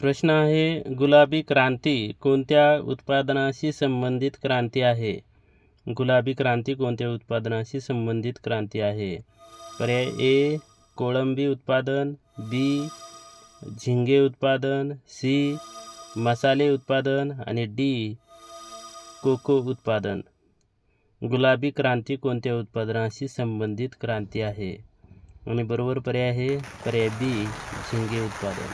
प्रश्न आहे गुलाबी क्रांती कोणत्या उत्पादनाशी संबंधित क्रांती आहे? गुलाबी क्रांती कोणत्या उत्पादनाशी संबंधित क्रांती आहे? पर्याय ए कोळंबी उत्पादन बी झिंगे उत्पादन सी मसाले उत्पादन आणि डी कोको उत्पादन. गुलाबी क्रांती कोणत्या उत्पादनाशी संबंधित क्रांती आहे? आणि बरोबर पर्याय आहे पर्याय बी झिंगे उत्पादन.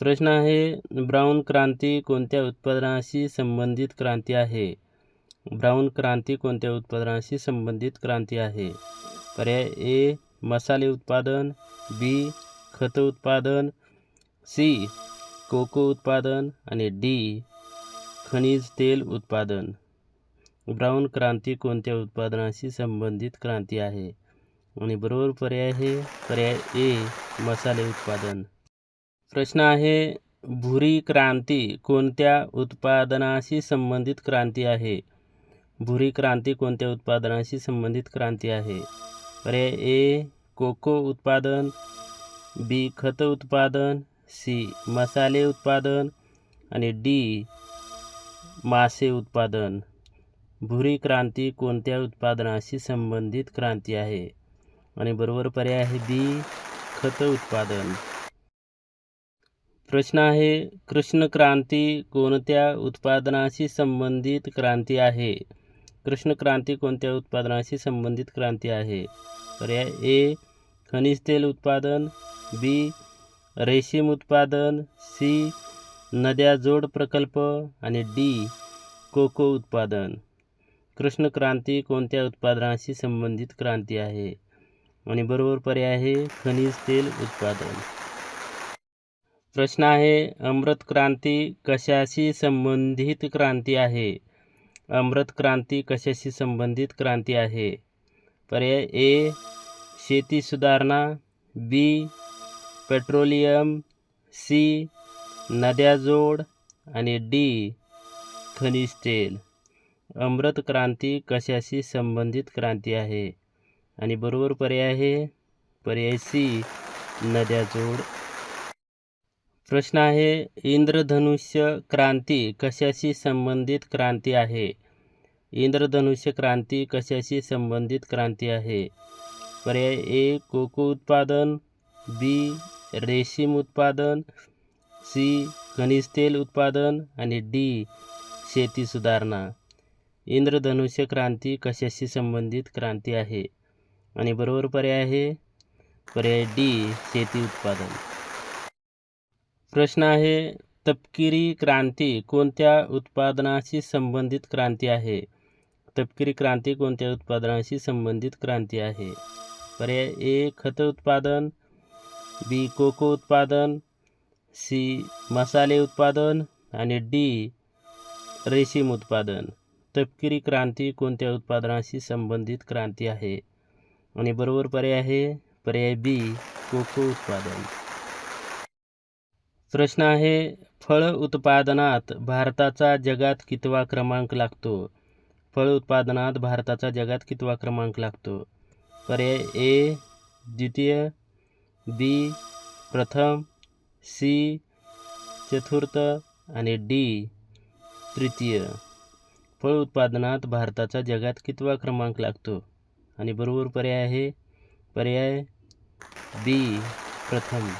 प्रश्न आहे ब्राऊन क्रांती कोणत्या उत्पादनाशी संबंधित क्रांती आहे? ब्राऊन क्रांती कोणत्या उत्पादनाशी संबंधित क्रांती आहे? पर्याय ए मसाले उत्पादन बी खत उत्पादन सी कोको उत्पादन आणि डी खनिज तेल उत्पादन. ब्राऊन क्रांती कोणत्या उत्पादनाशी संबंधित क्रांती आहे? आणि बरोबर पर्याय हे पर्याय ए मसाले उत्पादन. प्रश्न आहे भुरी क्रांती कोणत्या उत्पादनाशी संबंधित क्रांती आहे? भुरी क्रांती कोणत्या उत्पादनाशी संबंधित क्रांती आहे? पर्याय ए कोको उत्पादन बी खत उत्पादन सी मसाले उत्पादन आणि डी मासे उत्पादन. भुरी क्रांती कोणत्या उत्पादनाशी संबंधित क्रांती आहे? आणि बरोबर पर्याय आहे बी खत उत्पादन. प्रश्न आहे, कृष्ण क्रांती कोणत्या उत्पादनाशी संबंधित क्रांती आहे? कृष्ण क्रांती कोणत्या उत्पादनाशी संबंधित क्रांती आहे? पर्याय ए खनिज तेल उत्पादन बी रेशीम उत्पादन सी नद्या जोड प्रकल्प डी कोको उत्पादन. कृष्ण क्रांती कोणत्या उत्पादनाशी संबंधित क्रांती आणि बरोबर पर्याय आहे, खनिज तेल उत्पादन. प्रश्न आहे अमृत क्रांती कशाशी संबंधित क्रांती आहे? अमृत क्रांती कशाशी संबंधित क्रांती आहे? पर्याय ए शेती सुधारणा. बी पेट्रोलियम. सी नद्या जोड. आणि डी खनिज तेल. अमृत क्रांती कशाशी संबंधित क्रांती आहे? आणि बरोबर पर्याय आहे पर्याय सी नद्या जोड. प्रश्न आहे इंद्रधनुष्य क्रांती कशाशी संबंधित क्रांती आहे? इंद्रधनुष्य क्रांती कशाशी संबंधित क्रांती आहे? पर्याय ए कोको उत्पादन बी रेशीम उत्पादन सी खनिज तेल उत्पादन आणि डी शेती सुधारणा. इंद्रधनुष्य क्रांती कशाशी संबंधित क्रांती आहे? आणि बरोबर पर्याय आहे? पर्याय डी शेती उत्पादन. प्रश्न आहे तपकिरी क्रांती कोणत्या उत्पादनाशी संबंधित क्रांती आहे? तपकिरी क्रांती कोणत्या उत्पादनाशी संबंधित क्रांती आहे? पर्याय ए खत उत्पादन बी कोको उत्पादन सी मसाले उत्पादन आणि डी रेशीम उत्पादन. तपकिरी क्रांती कोणत्या उत्पादनाशी संबंधित क्रांती आहे? आणि बरोबर पर्याय आहे पर्याय बी कोको उत्पादन. प्रश्न आहे फळ उत्पादनात भारताचा जगात कितवा क्रमांक लागतो? फळ उत्पादनात भारताचा जगात कितवा क्रमांक लागतो? पर्याय ए द्वितीय बी प्रथम सी चतुर्थ आणि डी तृतीय. फळ उत्पादनात भारताचा जगात कितवा क्रमांक लागतो? आणि बरोबर पर्याय आहे? पर्याय बी प्रथम.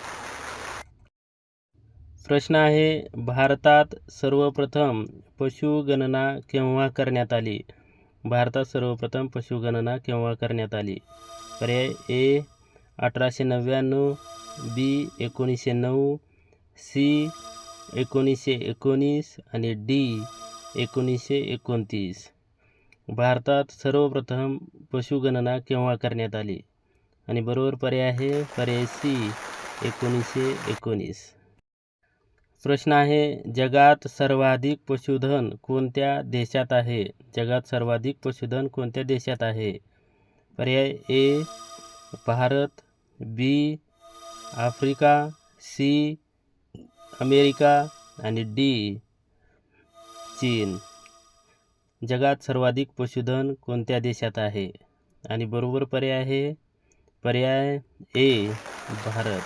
प्रश्न आहे भारतात सर्वप्रथम पशुगणना केव्हा करण्यात आली? भारतात सर्वप्रथम पशुगणना केव्हा करण्यात आली? पर्याय ए अठराशे नव्याण्णव बी एकोणीसशे नऊ सी एकोणीसशे एकोणीस आणि डी एकोणीसशे एकोणतीस. भारतात सर्वप्रथम पशुगणना केव्हा करण्यात आली? आणि बरोबर पर्याय आहे पर्याय सी एकोणीसशे एकोणीस. प्रश्न आहे जगात सर्वाधिक पशुधन कोणत्या देशात आहे? जगात सर्वाधिक पशुधन कोणत्या देशात आहे? पर्याय A Bharat B Africa C America आणि डी चीन. जगात सर्वाधिक पशुधन कोणत्या देशात आहे? आणि बरोबर पर्याय आहे पर्याय ए भारत.